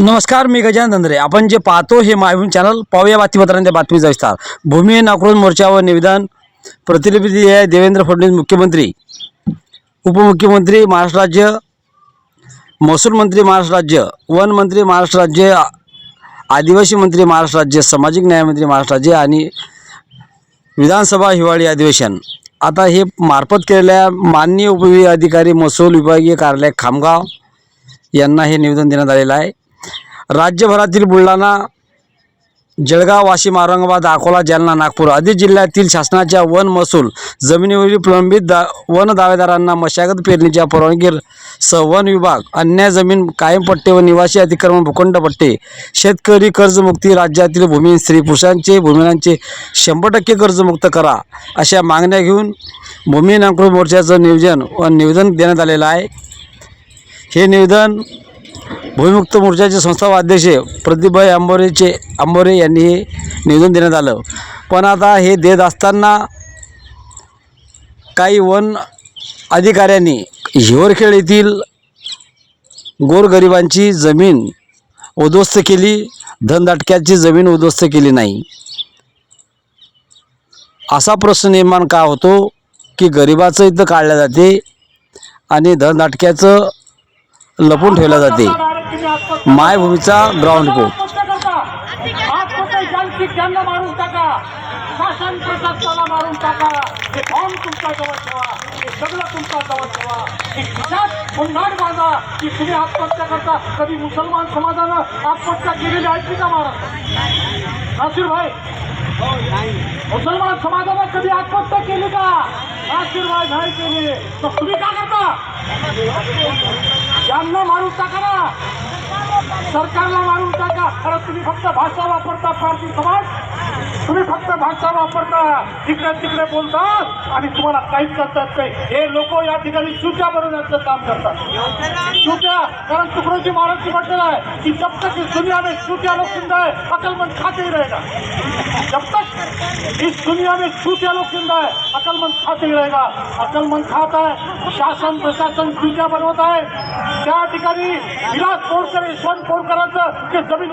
नमस्कार मी गजानन धंद्रे. आपण जे पाहतो हे मायभूम चॅनल पाहूया बातमीपत्रांच्या बातमीचा विस्तार भूमिहीन आक्रोश मोर्चावर निवेदन. प्रतिनिधी आहे देवेंद्र फडणवीस मुख्यमंत्री. उपमुख्यमंत्री महाराष्ट्र राज्य. महसूल मंत्री महाराष्ट्र राज्य. वन मंत्री महाराष्ट्र राज्य. आदिवासी मंत्री महाराष्ट्र राज्य. सामाजिक न्यायमंत्री महाराष्ट्र राज्य. आणि विधानसभा हिवाळी अधिवेशन. आता हे मार्फत केलेल्या माननीय उपविभागीय अधिकारी महसूल विभागीय कार्यालय खामगाव यांना हे निवेदन देण्यात आलेलं आहे. राज्यभरातील बुलढाणा जळगाव वाशिम औरंगाबाद अकोला जालना नागपूर आदी जिल्ह्यातील शासनाच्या वन महसूल जमिनीवरील प्रलंबित दा वन दावेदारांना मशागत पेरणीच्या परवानगी सह वन विभाग अन्य जमीन कायम पट्टे व निवासी अतिक्रमण भूखंड पट्टे शेतकरी कर्जमुक्ती राज्यातील भूमी स्त्री पुरुषांचे भूमिनांचे शंभर टक्के कर्जमुक्त करा अशा मागण्या घेऊन भूमी नागपूर मोर्चाचं नियोजन व निवेदन देण्यात आलेलं आहे. हे निवेदन भूमिमुक्त मोर्चाचे संस्थापक अध्यक्ष प्रदीपभाई आंबोरेचे आंबोरे यांनी हे निवेदन देण्यात आलं. पण आता हे देत असताना काही वन अधिकाऱ्यांनी हिवरखेड येथील गोरगरिबांची जमीन उद्ध्वस्त केली. धनदाटक्याची जमीन उद्ध्वस्त केली नाही. असा प्रश्न निर्माण का होतो की गरिबाचं इथं काढल्या जाते आणि धनदाटक्याचं लपून ठेवल्या जाते? मायभूमीचा ग्राउंड रिपोर्ट त्यांना मारून टाका शासन प्रशासनाला मारून टाका हे बॉम्ब तुमच्या जवळ ठेवा हे सगळं तुमच्या जवळ ठेवा हे खिशात पुन्हाड बांधा की तुम्ही आत्महत्या करता कधी मुसलमान समाजानं आत्महत्या केलेली आहे का महाराज नासिर भाई मुसलमान समाजानं कधी आत्महत्या केली का नासिर भाई नाही केली तर तुम्ही का करता यांना मारून टाका ना सरकारला मारून टाका. खरं तुम्ही फक्त भाषा वापरता पारसी समाज. तुम्ही फक्त भाषा वापरता. तिकडे तिकडे बोलता आणि तुम्हाला काहीच करतात नाही. हे लोक या ठिकाणी चुक्या बनवण्याचं काम करतात. चुक्या. कारण तुकडोजी महाराजची म्हटलेलं आहे की जब तक इस दुनिया में चुक्या लोग जिंदा है अकलमंद खाते ही रहेगा. जब तक इस दुनिया में चूतिया लोग जिंदा है अकलमंद खाते ही रहेगा. अकलमंद खाता है शासन प्रशासन चुक्या बनवत आहे त्या ठिकाणी विलास बोरकर कोण कराचा जे जमीन